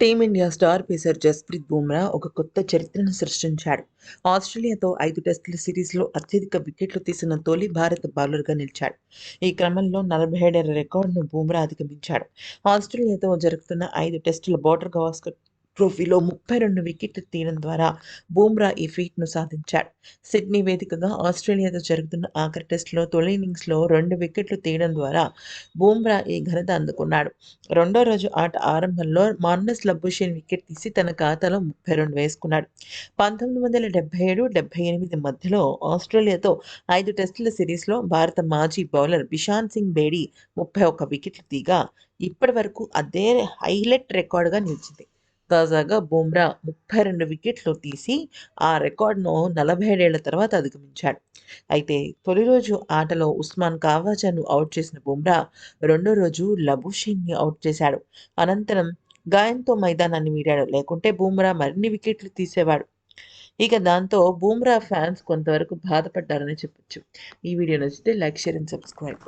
Team India star pacer Jasprit Bumrah ఒక కొత్త చరిత్రను సృష్టించాడు. ఆస్ట్రేలియాతో ఐదు టెస్టుల సిరీస్లో అత్యధిక వికెట్లు తీసిన తొలి భారత బౌలర్గా నిలిచాడు. ఈ క్రమంలో నలభై ఏడేళ్ళ రికార్డును బుమ్రా అధిగమించాడు. ఆస్ట్రేలియాతో జరుగుతున్న ఐదు టెస్టుల బోర్డర్ గవాస్కర్ ట్రోఫీలో ముప్పై రెండు వికెట్లు తీయడం ద్వారా బూమ్రా ఈ ఫీట్ను సాధించాడు. సిడ్నీ వేదికగా ఆస్ట్రేలియాతో జరుగుతున్న ఆఖరి టెస్టులో తొలి ఇన్నింగ్స్లో రెండు వికెట్లు తీయడం ద్వారా బూమ్రా ఈ ఘనత అందుకున్నాడు. రెండో రోజు ఆట ఆరంభంలో మార్నస్ లబుషేన్ వికెట్ తీసి తన ఖాతాలో ముప్పై రెండు వేసుకున్నాడు. పంతొమ్మిది వందల డెబ్బై ఏడు డెబ్బై ఎనిమిది మధ్యలో ఆస్ట్రేలియాతో ఐదు టెస్టుల సిరీస్లో భారత మాజీ బౌలర్ బిషాన్ సింగ్ బేడీ ముప్పై ఒక్క వికెట్లు తీగా ఇప్పటి వరకు అదే హైలైట్ రికార్డుగా నిలిచింది. తాజాగా బుమ్రా ముప్పై రెండు వికెట్లు తీసి ఆ రికార్డును నలభై ఏడేళ్ళ తర్వాత అధిగమించాడు. అయితే తొలి రోజు ఆటలో ఉస్మాన్ కావాజాను అవుట్ చేసిన బుమ్రా రెండో రోజు లబుషేన్ని అవుట్ చేశాడు. అనంతరం గాయంతో మైదానాన్ని వీడాడు. లేకుంటే బుమ్రా మరిన్ని వికెట్లు తీసేవాడు. ఇక దాంతో బూమ్రా ఫ్యాన్స్ కొంతవరకు బాధపడ్డారని చెప్పొచ్చు. ఈ వీడియో నచ్చితే లైక్ షేర్ అండ్ సబ్స్క్రైబ్.